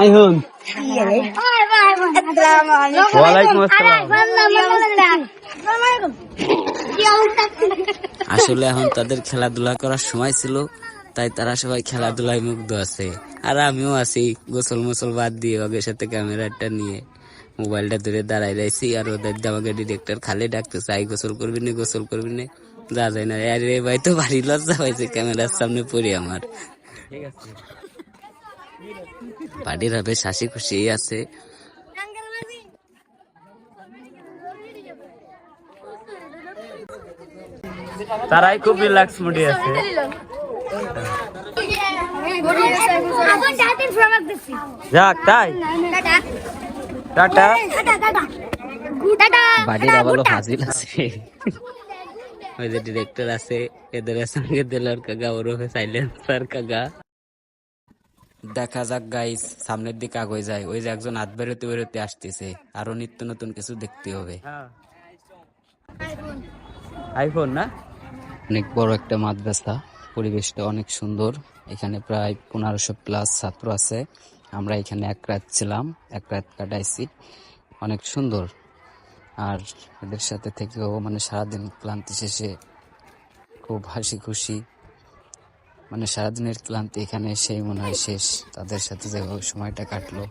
আইহন। আসলে এখন তাদের খেলাধুলা করার সময় ছিল তাই তারা সবাই খেলাধুলায় মুগ্ধ আছে। আর আমিও আছি গোসল মোসল বাদ দিয়ে ওদের সাথে ক্যামেরাটা নিয়ে মোবাইলটা ধরে দাঁড়াই রয়েছি আর ওদের আমাকে ডিরেক্টর খালি ডাকতেছে আই গোসল করবি না গোসল করবি না। যা যায় না আরে ভাই তো ভারী লজ্জা হয়েছে ক্যামেরার সামনে পড়ি আমার। বাড়ির হবে হাসি খুশি আছে। তারাই খুব রিল্যাক্স মুডে আছে। যাক তাই? টাটা। বাড়ির আবারও ফাজিল আছে। ওই যে ডিরেক্টর আছে এদের সঙ্গে দিলার কাগা ওর সাইলেন্সার কাগা দেখা যাক গাইস সামনের দিকে আগে যায়। ওই যে একজন হাত বেরোতে বেরোতে আসতেছে আরও নিত্য নতুন কিছু দেখতে হবে। আইফোন না? অনেক বড় একটা মাদ্রাসা পরিবেশটা অনেক সুন্দর। এখানে প্রায় পনেরোশো প্লাস ছাত্র আছে। আমরা এখানে এক রাত ছিলাম এক রাত কাটাইছি। অনেক সুন্দর। আর এদের সাথে থেকেও মানে সারাদিন ক্লান্তি শেষে খুব হাসি খুশি। মানে সারাদিনের ক্লান্তি এখানে সেই মনে হয় শেষ। তাদের সাথে যেভাবে সময়টা কাটলো।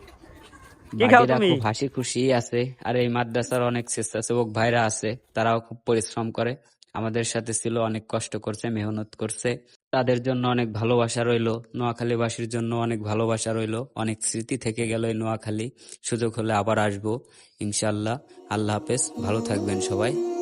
ভাইরা খুব হাসি খুশি আছে। আর এই মাদ্রাসার অনেক স্বেচ্ছাসেবক ভাইরা আছে। তারাও খুব পরিশ্রম করে। আমাদের সাথে ছিল, অনেক কষ্ট করছে, মেহনত করছে। তাদের জন্য অনেক ভালোবাসা রইল। নোয়াখালীবাসীর জন্য অনেক ভালোবাসা রইল। অনেক স্মৃতি থেকে গেল এই নোয়াখালী। সুযোগ হলে আবার আসব ইনশাল্লাহ আল্লাহ হাফেজ। ভালো থাকবেন সবাই।